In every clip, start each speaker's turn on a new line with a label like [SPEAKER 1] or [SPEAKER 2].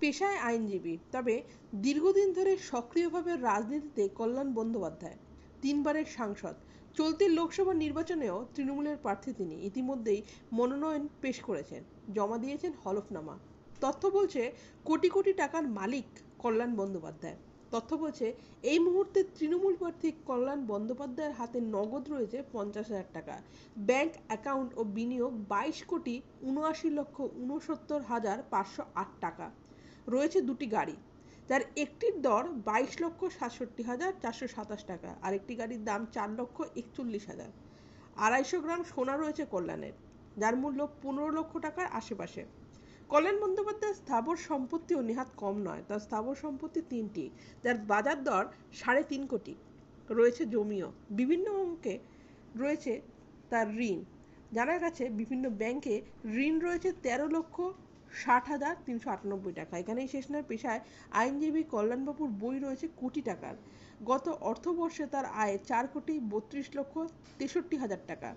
[SPEAKER 1] পেশায় আইনজীবী, তবে দীর্ঘদিন ধরে সক্রিয়ভাবে রাজনীতিতে কল্যাণ বন্দ্যোপাধ্যায়, তিনবারের সাংসদ। চলতি লোকসভা নির্বাচনেও তৃণমূলের প্রার্থী তিনি। ইতিমধ্যেই মনোনয়ন পেশ করেছেন। জমা দিয়েছেন হলফনামা। তথ্য বলছে, কোটি কোটি টাকার মালিক কল্যাণ বন্দ্যোপাধ্যায়। তথ্য বলছে, এই মুহূর্তে তৃণমূল প্রার্থী কল্যাণ বন্দ্যোপাধ্যায়ের হাতে নগদ রয়েছে পঞ্চাশ হাজার টাকা। ব্যাংক অ্যাকাউন্ট ও বিনিয়োগ বাইশ কোটি উনআশি লক্ষ উনসত্তর হাজার পাঁচশো আট টাকা। রয়েছে দুটি গাড়ি। যার একটির দর বাইশ লক্ষ সাতষট্টি হাজার চারশো সাতাশ টাকা, আর একটি গাড়ির দাম চার লক্ষ একচল্লিশ হাজার। আড়াইশো গ্রাম সোনা রয়েছে কল্যাণের, যার মূল্য পনেরো লক্ষ টাকার আশেপাশে। কল্যাণ বন্দ্যোপাধ্যায়ের স্থাবর সম্পত্তিও নেহাত কম নয়, তার স্থাবর সম্পত্তি তিনটি, যার বাজার দর সাড়ে তিন কোটি। রয়েছে জমিও। বিভিন্ন অঙ্কে রয়েছে তার ঋণ। জানা গেছে বিভিন্ন ব্যাংকে ঋণ রয়েছে তেরো লক্ষ ষাট হাজার তিনশো আটানব্বই টাকা। এখানেই শেষ নয়, পেশায় আইনজীবী কল্যাণবাবুর বই রয়েছে কোটি টাকার। গত অর্থবর্ষে তার আয় চার কোটি বত্রিশ লক্ষ তেষট্টি হাজার টাকা।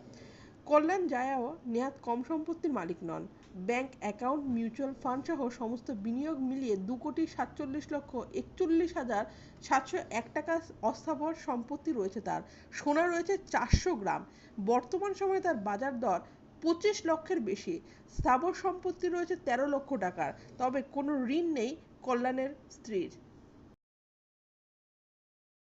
[SPEAKER 1] কল্যাণ জায়াও নেহাত কম সম্পত্তির মালিক নন। ব্যাংক অ্যাকাউন্ট, মিউচুয়াল ফান্ড সহ সমস্ত বিনিয়োগ মিলিয়ে দু কোটি সাতচল্লিশ লক্ষ একচল্লিশ হাজার সাতশো এক টাকা অস্থাবর সম্পত্তি রয়েছে তার। সোনা রয়েছে চারশো গ্রাম। বর্তমান সময়ে তার বাজার দর পঁচিশ লক্ষের বেশি। স্থাবর সম্পত্তি রয়েছে তেরো লক্ষ টাকার। তবে কোনো ঋণ নেই কল্যাণের স্ত্রীর।